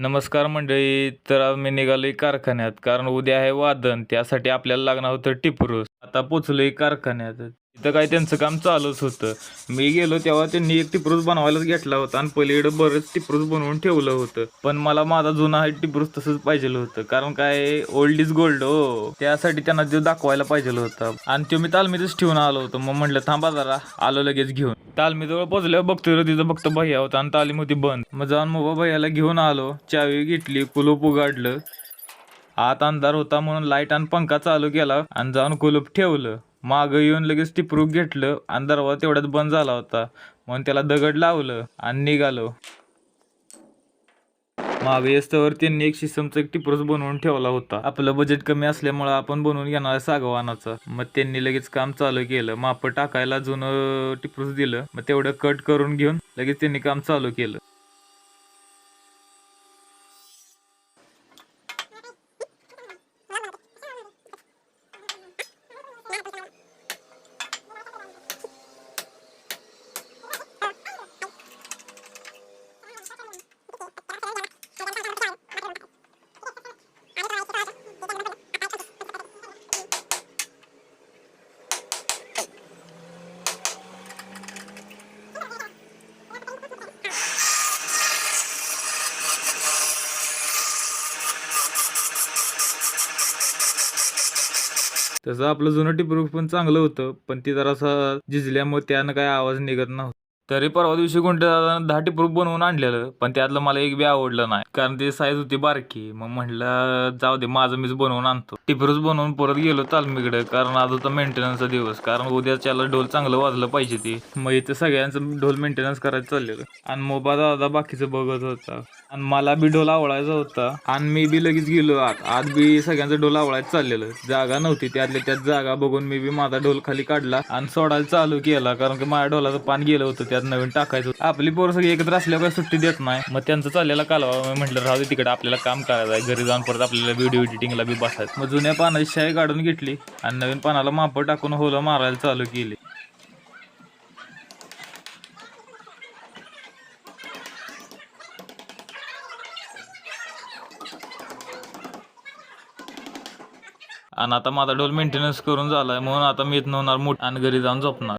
नमस्कार मंडळी तर आम्ही निघालोय कारखान्यात कारण उद्या आहे वादन त्यासाठी आपल्याला लागणार होतं टिपरूस आता पोचलोय कारखान्यात. तर काय त्यांचं काम चालूच होतं. मी गेलो तेव्हा त्यांनी एक टिपरूस बनवायलाच घेतला होता आणि पलीकडे बरंच टिपरूस बनवून ठेवलं होतं. पण मला माझा जुना आहे टिपरूस तसंच पाहिजे होतं. कारण काय ओल्ड इज गोल्ड हो. त्यासाठी त्यांना ते दाखवायला पाहिजे होतं. आणि तो मी तालमीतच ठेवून आलो होतो. मग म्हटलं थांबा जरा आलो लगेच घेऊन. तालमीजवळ पोचल्यावर बघतोय रे तिथं फक्त भैया होता आणि तालीम होती बंद. मग जाऊन मग भैयाला घेऊन आलो. चावी घेतली कुलूप उघडलं. आत अंधार होता म्हणून लाइट आणि पंखा चालू केला आणि जाऊन कुलूप ठेवलं. मागं येऊन लगेच टिपरूक घेतलं आणि दरवाजा तेवढ्यात बंद झाला होता. म्हणून त्याला दगड लावलं आणि निघालो. मागे येस्तवर त्यांनी एक शिसमचा एक टिपरूस बनवून ठेवला होता. आपलं बजेट कमी असल्यामुळं आपण बनवून घेणार सागवानाचं. मग त्यांनी लगेच काम चालू केलं. माप टाकायला जुनं टिपरूस दिलं. मग तेवढं कट करून घेऊन लगेच त्यांनी काम चालू केलं. तसं आपलं जुनं टिपरूक पण चांगलं होतं पण ती जरासा झिजल्यामुळे त्यानं काय आवाज निघत नव्हता. तरी परवा दिवशी कोणत्या दहा टिपरूक बनवून आणलेलं पण त्यातलं मला एक बी आवडलं नाही कारण ती साईज होती बारकी. मग म्हटलं जाऊ दे माझं मीच बनवून आणतो. टिपरूच बनवून परत गेलो तालमीकडे कारण आज होता मेंटेनन्सचा दिवस कारण उद्याच्याला ढोल चांगलं वाजलं पाहिजे ते. मग इथं सगळ्यांचं ढोल मेंटेनन्स करायचं चाललेलं. आणि मोबा दादा बाकीचं बघत होता. आणि मला बी ढोल आवडायचा होता. आणि मी बी लगेच गेलो आत. आत बी सगळ्यांचं ढोल आवडायचं चाललेलं. जागा नव्हती त्यातल्या त्यात जागा बघून मी बी माझा ढोल खाली काढला आणि सोडायला चालू केला कारण की माझ्या ढोलाचं पान गेलं होतं त्यात नवीन टाकायचं. आपली पोरं सगळी एकत्र असल्यावर काही सुट्टी देत नाही. मग त्यांचं चाललेला कालवा म्हटलं राहू दे तिकडे आपल्याला काम करायचं आहे. घरी जाऊन परत आपल्याला व्हिडिओ एडिटिंगला बी बसायचं. मग जुन्या पानाची शाई काढून घेतली आणि नवीन पानाला माप टाकून होलं मारायला चालू केली. आणि आता माझा डोल मेंटेनन्स करून झालाय. म्हणून आता मी इथं होणार मोठ आणि घरी जाऊन झोपणार.